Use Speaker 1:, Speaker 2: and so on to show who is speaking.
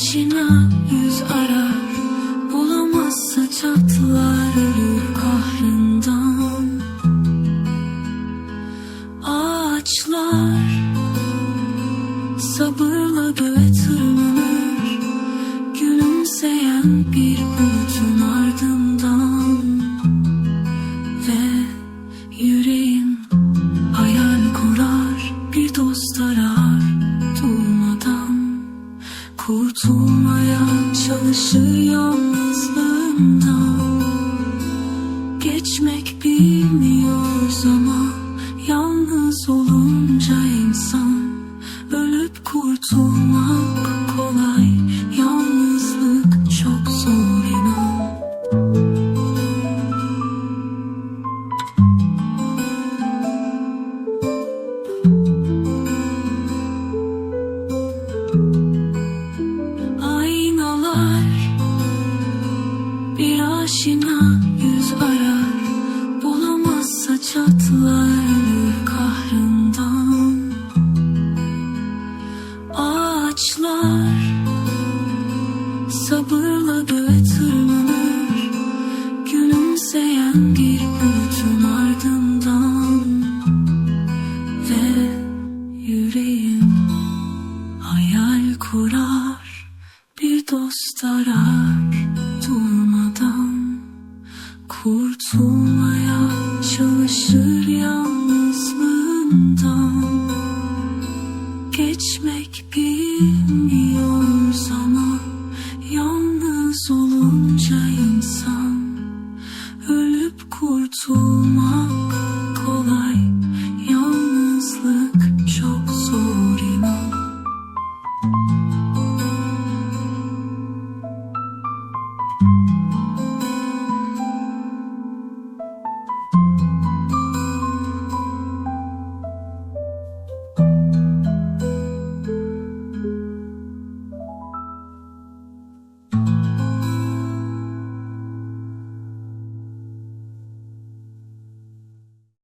Speaker 1: aşina yüz arar Bulamazsa çatlar ölür kahrından. Ağaçlar sabırla göğe tırmanır Gülümseyen bir Kurtulmaya çalışır yalnızlığından Geçmek bilmiyor zaman. Yalnız olunca insan Ölüp kurtulmak aşina yüz arar Bulamazsa çatlar ölür kahrından. Ağaçlar sabırla göğe tırmanır Gülümseyen bir bulutun ardından. Ve yüreğim hayal kurar Bir dost arar Kurtulmaya çalışır yalnızlığından. Geçmek bilmiyor zaman Yalnız olunca insan. Ölüp kurtulmak kolay Yalnızlık çok zor inan.